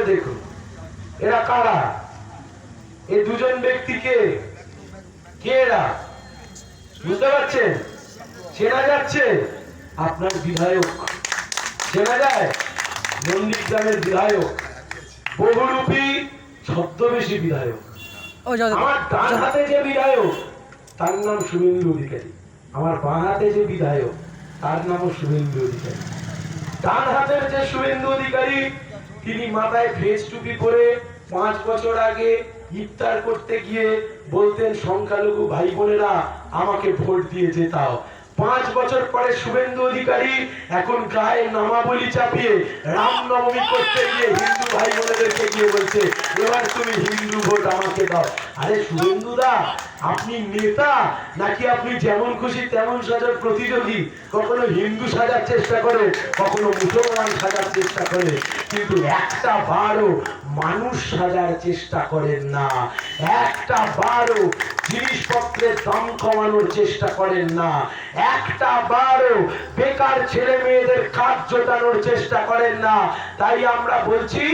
করে দেখুন। এরা কারা? এই দুজন ব্যক্তিকে কে? কে এরা? বুঝতে পারছেন? চেনা যাচ্ছে? আপনার বিধায়ক। চেনা যায়? নন্দীগ্রামের বিধায়ক। বহুরূপী ছদ্মবেশী বিধায়ক। আমার ডান হাতে যে বিধায়ক তার নাম শুভেন্দু অধিকারী। আমার বাঁ হাতে যে বিধায়ক তার নামও শুভেন্দু অধিকারী। ডান হাতের যে শুভেন্দু অধিকারী তিনি মাথায় ফেস টুপি পরে পাঁচ বছর আগে ইফতার করতে গিয়ে বলতেন, সংখ্যালঘু ভাই বোনেরা, আমাকে ভোট দিয়ে যেতাও পাঁচ বছর পরে শুভেন্দু অধিকারী এখন গায়ে নামাবলি চাপিয়ে রামনবমী করতে গিয়ে হিন্দু ভাই বোনেদেরকে গিয়ে বলছে, এবার তুমি হিন্দু ভোট আমাকে দাও। আরে শুভেন্দু দা আপনি নেতা, নাকি আপনি যেমন খুশি তেমন সাজার প্রতিযোগী? কখনো হিন্দু সাজার চেষ্টা করে, কখনো মুসলমান সাজার চেষ্টা করে, কিন্তু একটা বারও মানুষ সাজার চেষ্টা করেন না। একটা বারও জিনিসপত্রের দাম কমানোর চেষ্টা করেন না। একটা বারও বেকার ছেলে মেয়েদের কাজ জোটানোর চেষ্টা করেন না। তাই আমরা বলছি,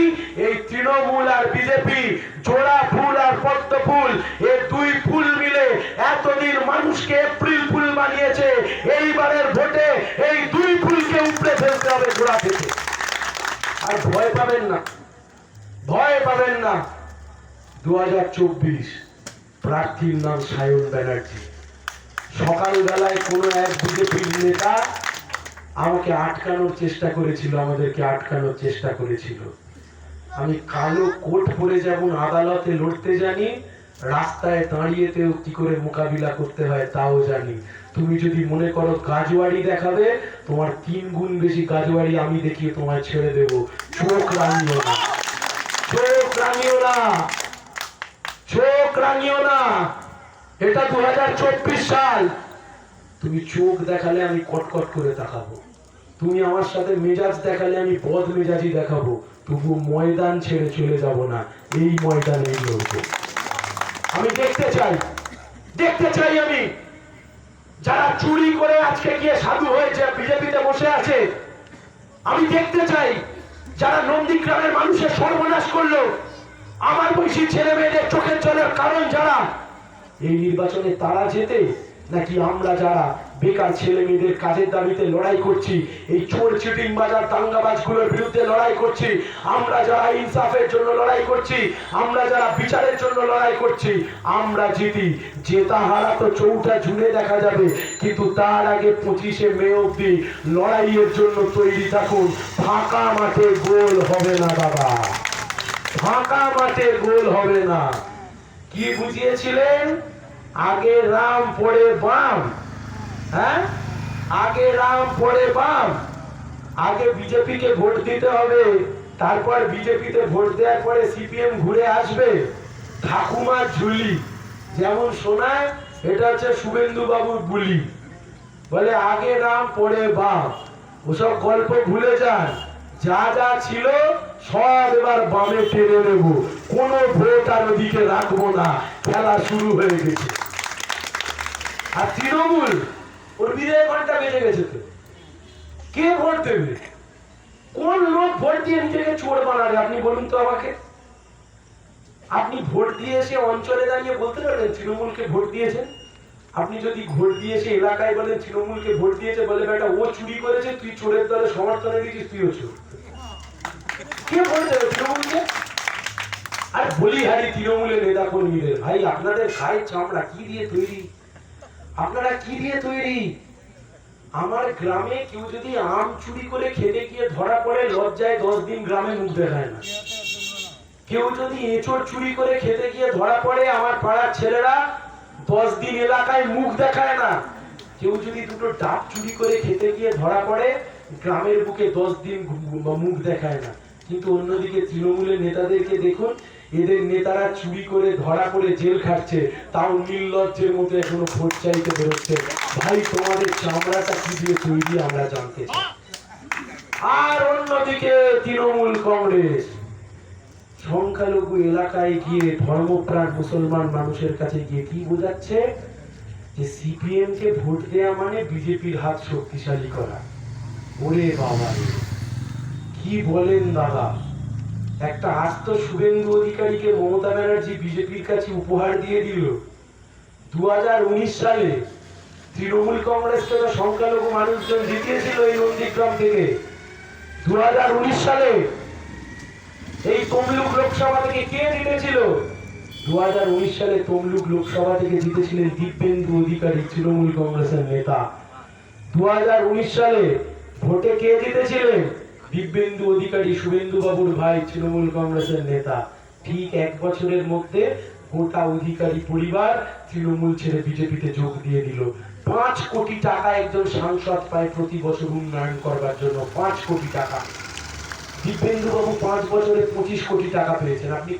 এই তৃণমূল আর বিজেপি, জোড়া ফুল আর পদ্ম ফুল এই দুই ফুল মিলে এতদিন মানুষকে এপ্রিল ফুল বানিয়েছে, এইবারের ভোটে এই দুই ফুলকে উপড়ে ফেলতে হবে গোড়া থেকে। আর ভয় পাবেন না, ভয় পাবেন না। দু প্রার্থীর নাম সায়ন ব্যানার্জি। সকালবেলায় কোনো এক বিজেপির নেতা আমাকে আটকানোর চেষ্টা করেছিল, আমাদেরকে আটকানোর চেষ্টা করেছিল। আমি কালো কোট পরে যেমন আদালতে লড়তে জানি, রাস্তায় দাঁড়িয়েতেও কি করে মোকাবিলা করতে হয়, তাও জানি। তুমি যদি মনে করো গাজওয়াড়ি দেখাবে, তোমার তিন গুণ বেশি গাজওয়াড়ি আমি দেখিয়ে তোমায় ছেড়ে দেব। চোখ রাঙিও না। চোখ রাঙিও না। চোখ রাঙিও না। এটা দু হাজার চব্বিশ সাল। তুমি চোখ দেখালে আমি কটকট করে তাকাবো। তুমি আমার সাথে মেজাজ দেখালে আমি বদ মেজাজি দেখাবো। তবু ময়দান ছেড়ে চলে যাব না। এই ময়দানেই লড়বো আমি দেখতে চাই। দেখতে চাই আমি। যারা চুরি করে আজকে গিয়ে সাধু হয়েছে, বিজেপিতে বসে আছে, আমি দেখতে চাই। যারা নন্দীগ্রামের মানুষের সর্বনাশ করল, আমার বয়সী ছেলে মেয়েদের চোখের জলের কারণ যারা এই নির্বাচনে তারা যেতে নাকি আমরা যারা বেকার ছেলে মেয়েদের কাজের দাবিতে লড়াই করছি, এই চোর চিটিং বাজার দাঙ্গাবাজগুলোর বিরুদ্ধে লড়াই করছি, আমরা যারা ইনসাফের জন্য লড়াই করছি, আমরা যারা বিচারের জন্য লড়াই করছি, আমরা জিতি। জেতা হারা তো চৌঠা জুনে দেখা যাবে, কিন্তু তার আগে পঁচিশে মে অব্দি লড়াইয়ের জন্য তৈরি থাকুন। ফাঁকা মাঠে গোল হবে না, বাবা। ফাঁকা মাঠে গোল হবে না। কি বুঝিয়েছিলেন? আগে রাম পড়ে বাম। হ্যাঁ? আগে রাম পড়ে বাম। আগে বিজেপিকে ভোট দিতে হবে, তারপর বিজেপিতে ভোট দেওয়ার পরে সিপিএম ঘুরে আসবে। ঠাকুমা ঝুলি। যেমন শোনায়, এটা হচ্ছে শুভেন্দু বাবুর বুলি। বলে, আগে রাম পড়ে বাম। ওসব গল্প ভুলে যান। যা যা ছিল সব এবার বামে টেনে নেব। কোনো ভোট আর ওদিকে রাখব না। খেলা শুরু হয়ে গেছে। আর তৃণমূল, ওর বিদায় ঘণ্টা বেজে গেছে তো। কে ভোট দেবে? কোন লোক ভোট দিয়ে নিজেকে চোর বানাবে, আপনি বলুন তো আমাকে। আপনি ভোট দিয়ে এসে অঞ্চলে দাঁড়িয়ে বলতে পারবেন তৃণমূলকে ভোট দিয়েছেন? আপনি যদি ভোট দিয়ে এসে এলাকায় বলেন, তৃণমূলকে ভোট দিয়েছে বলে, বেটা, ও চুরি করেছে, তুই চোরের দলে সমর্থনে দিয়েছিস তুইও চোর। কে ভোট দেবে তৃণমূলকে? আর বলি হারি তৃণমূলের নেতা কর্মীদের ভাই, আপনাদের খায় চামড়া, কি দিয়ে তৈরি? আপনারা কি দিয়ে তৈরি? আমার গ্রামে কেউ যদি আম চুরি করে খেতে গিয়ে ধরা পড়ে, লজ্জায় দশ দিন গ্রামে মুখ দেখায় না। কেউ যদি এঁচড় চুরি করে খেতে গিয়ে ধরা পড়ে, আমার পাড়ার ছেলেরা দশ দিন এলাকায় মুখ দেখায় না। কেউ যদি দুটো ডাব চুরি করে খেতে গিয়ে ধরা পড়ে, গ্রামের বুকে দশ দিন মুখ দেখায় না। কিন্তু অন্যদিকে তৃণমূলের নেতাদেরকে দেখুন, এদের নেতারা চুরি করে ধরা পড়ে জেল খাটছে। তাও নির্লজ্জের মতো এখনও ভোট চাইতে বেরোচ্ছে। ভাই, তোমাদের চামড়াটা কি দিয়ে তৈরি আমরা জানতে চাই। আর অন্যদিকে তৃণমূল কংগ্রেস। সংখ্যালঘু এলাকায় গিয়ে ধর্মপ্রাণ মুসলমান মানুষের কাছে গিয়ে কি বোঝাচ্ছে? যে সিপিএম কে ভোট দেয়া মানে বিজেপির হাত শক্তিশালী করা। ওরে বাবা। কি বলেন দাদা? একটা আস্ত শুভেন্দু অধিকারীকে মমতা ব্যানার্জি বিজেপির কাছে উপহার দিয়ে দিল। দু হাজার উনিশ সালে তৃণমূল কংগ্রেস তো সংখ্যালঘু মানুষজন জিতিয়েছিল এই নন্দীগ্রাম থেকে। দু হাজার উনিশ সালে লোকসভা থেকে কে জিতেছিল? দু সালে তমলুক লোকসভা থেকে জিতেছিলেন দিব্যেন্দু অধিকারী তৃণমূল কংগ্রেসের নেতা। দু সালে ভোটে কে জিতেছিলেন? দিব্যেন্দু অধিকারী শুভেন্দু বাবুর ভাই তৃণমূল কংগ্রেসের নেতা। ঠিক এক বছরের মধ্যে গোটা অধিকারী পরিবার তৃণমূল ছেড়ে বিজেপিতে যোগ দিয়ে দিল। পাঁচ কোটি টাকা একজন সাংসদ পায় প্রতি বছর উন্নয়ন করবার জন্য, পাঁচ কোটি টাকা। দিব্যেন্দু পাঁচ বছরে পঁচিশ কোটি টাকা পেয়েছেন। আপনি